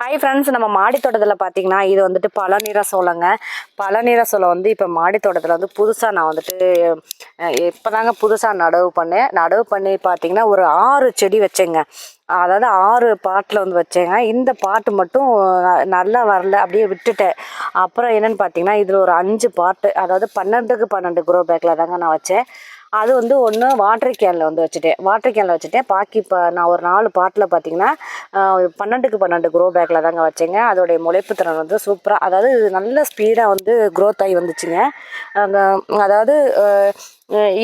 Hi friends நம்ம மாடி தோட்டத்தில் பார்த்தீங்கன்னா இது வந்துட்டு பழநிற சோளங்க. பழநிற சோளம் வந்து இப்போ மாடி தோட்டத்தில் வந்து புதுசாக நான் வந்துட்டு இப்போ தாங்க புதுசாக நடவு பண்ணேன். நடவு பண்ணி பார்த்தீங்கன்னா ஒரு ஆறு செடி வச்சேங்க. அதாவது ஆறு பாட்டில் வந்து வச்சேங்க. இந்த பாட்டு மட்டும் நல்லா வரல அப்படியே விட்டுட்டேன். அப்புறம் என்னென்னு பார்த்தீங்கன்னா இதில் ஒரு அஞ்சு பாட்டு அதாவது பன்னெண்டுக்கு பன்னெண்டு குரோ பேக்கில் தாங்க நான் வச்சேன். அது வந்து ஒன்று வாட்டர் கேனில் வந்து வச்சுட்டேன். வாட்டர் கேனில் வச்சுட்டேன். பாக்கி இப்போ நான் ஒரு நாலு பாட்டில் பார்த்தீங்கன்னா பன்னெண்டுக்கு பன்னெண்டு க்ரோ பேக்கில் தாங்க வச்சேங்க. அதோடைய முளைப்பு திறன் வந்து சூப்பராக அதாவது நல்ல ஸ்பீடாக வந்து க்ரோத் ஆகி வந்துச்சுங்க. அதாவது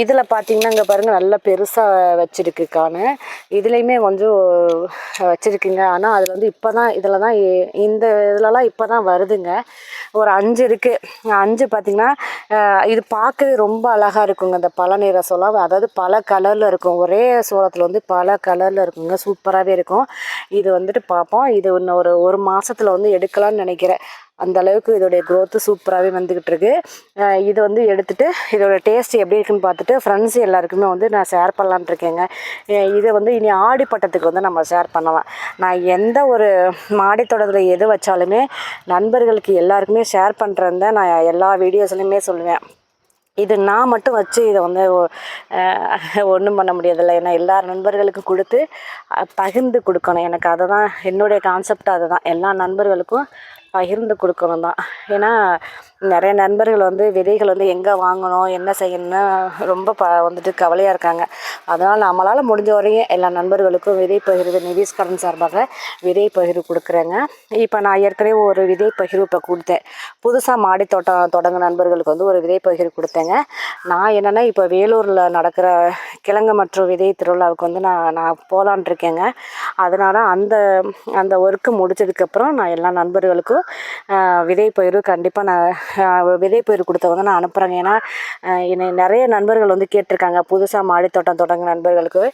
இதில் பார்த்தீங்கன்னா இங்கே பாருங்கள் நல்ல பெருசாக வச்சுருக்கு காணு. இதுலேயுமே கொஞ்சம் வச்சுருக்குங்க. ஆனால் அதில் வந்து இப்போ தான் இதில் தான் இந்த இதுலலாம் இப்போ தான் வருதுங்க. ஒரு அஞ்சு இருக்குது அஞ்சு பார்த்திங்கன்னா இது பார்க்கவே ரொம்ப அழகாக இருக்குங்க இந்த பல நிற சோளம் அதாவது பல கலரில் இருக்கும். ஒரே சோளத்தில் வந்து பல கலரில் இருக்குங்க. சூப்பராகவே இருக்கும். இது வந்துட்டு பார்ப்போம் இது இன்னும் ஒரு ஒரு மாதத்தில் வந்து எடுக்கலாம்னு நினைக்கிறேன். அந்த அளவுக்கு இதோடைய க்ரோத்து சூப்பராகவே வந்துக்கிட்டு இருக்கு இது வந்து எடுத்துகிட்டு இதோட டேஸ்ட் எப்படி இருக்குன்னு பார்த்துட்டு ஃப்ரெண்ட்ஸ் எல்லாருக்குமே வந்து நான் ஷேர் பண்ணலான் இருக்கேங்க. இதை வந்து இனி ஆடி பட்டத்துக்கு வந்து நம்ம ஷேர் பண்ணலாம். நான் எந்த ஒரு மாடி எது வச்சாலுமே நண்பர்களுக்கு எல்லாருக்குமே ஷேர் பண்ணுறேன் தான் நான் எல்லா வீடியோஸ்லையுமே சொல்லுவேன். இது நான் மட்டும் வச்சு இதை வந்து ஒன்றும் பண்ண முடியதில்லை. ஏன்னா எல்லா நண்பர்களுக்கும் கொடுத்து பகிர்ந்து கொடுக்கணும். எனக்கு அதை தான் என்னுடைய கான்செப்ட் அதுதான். எல்லா நண்பர்களுக்கும் பகிர்ந்து கொடுக்கணும் தான். ஏன்னா நிறைய நண்பர்கள் வந்து விதைகள் வந்து எங்கே வாங்கணும் என்ன செய்யணும்னு ரொம்ப ப வந்துட்டு கவலையாக இருக்காங்க. அதனால் நம்மளால் முடிஞ்ச வரையும் எல்லா நண்பர்களுக்கும் விதை பகிர்வு நிதிஷ்கரன் சார்பாக விதை பகிர்வு கொடுக்குறேங்க. இப்போ நான் ஏற்கனவே ஒரு விதை பகிர்வு இப்போ கொடுத்தேன். புதுசாக மாடி தோட்டம் தொடங்க நண்பர்களுக்கு வந்து ஒரு விதை பகிர்வு கொடுத்தேங்க. நான் என்னென்னா இப்போ வேலூரில் நடக்கிற கிழங்கு மற்றும் விதை திருவிழாவுக்கு வந்து நான் நான் போகலான் இருக்கேங்க. அதனால் அந்த அந்த ஒர்க்கு முடிச்சதுக்கப்புறம் நான் எல்லா நண்பர்களுக்கும் விதை பயிரும் கண்டிப்பாக நான் விதை பயிர் கொடுத்தவங்க நான் அனுப்புகிறேங்க ஏன்னா என்னை நிறைய நண்பர்கள் வந்து கேட்டிருக்காங்க. புதுசாக மாடித்தோட்டம் தொடங்க நண்பர்களுக்கு.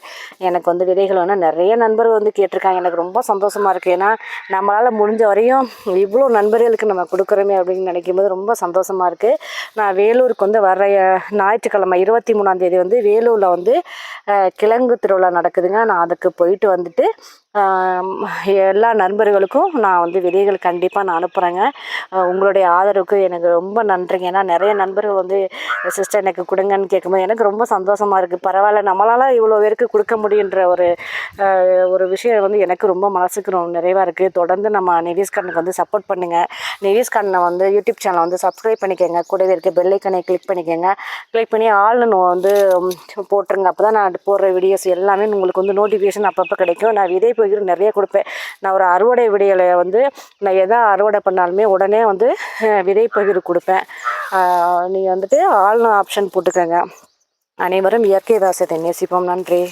எனக்கு வந்து விதைகள் வந்து நிறைய நண்பர்கள் வந்து கேட்டிருக்காங்க. எனக்கு ரொம்ப சந்தோஷமாக இருக்குது ஏன்னா நம்மளால் முடிஞ்ச வரையும் இவ்வளோ நண்பர்களுக்கு நம்ம கொடுக்குறோமே அப்படின்னு நினைக்கும் போது ரொம்ப சந்தோஷமாக இருக்குது நான் வேலூருக்கு வந்து வர ஞாயிற்றுக்கிழமை இருபத்தி மூணாந்தேதி வந்து வேலூரில் வந்து கிழங்கு திருவிழா நடக்குதுங்க. நான் அதுக்கு போயிட்டு வந்துட்டு எல்லா நண்பர்களுக்கும் நான் வந்து விதைகள் கண்டிப்பாக நான் அனுப்புகிறேங்க உங்களுடைய ஆதரவுக்கு எனக்கு ரொம்ப நன்றிங்க. ஏன்னா நிறைய நண்பர்கள் வந்து சிஸ்டர் எனக்கு கொடுங்கன்னு கேட்கும்போது எனக்கு ரொம்ப சந்தோஷமாக இருக்குது பரவாயில்ல நம்மளால் இவ்வளோ பேருக்கு கொடுக்க முடியுன்ற ஒரு ஒரு விஷயம் வந்து எனக்கு ரொம்ப மனசுக்கு ரொம்ப நிறைவாக இருக்குது தொடர்ந்து நம்ம நிதிஷ்கரனுக்கு வந்து சப்போர்ட் பண்ணுங்கள் நிதிஷ்கரனை வந்து யூடியூப் சேனலை வந்து சப்ஸ்கிரைப் பண்ணிக்கோங்க. கூடவே இருக்க பெல்லைக்கனை கிளிக் பண்ணிக்கோங்க. கிளிக் பண்ணி ஆள்னு வந்து போட்டுருங்க. அப்போ தான் நான் போடுற வீடியோஸ் எல்லாமே உங்களுக்கு வந்து நோட்டிஃபிகேஷன் அப்பப்போ கிடைக்கும். நான் விதை பகிர் நிறைய கொடுப்பேன். நான் ஒரு அறுவடை விடையில வந்து நான் எதை அறுவடை பண்ணாலுமே உடனே வந்து விதை பகிர் கொடுப்பேன். நீங்கள் வந்துட்டு ஆள்னு ஆப்ஷன் போட்டுக்கோங்க. அனைவரும் இயற்கை விவசாயத்தை நேசிப்போம். நன்றி.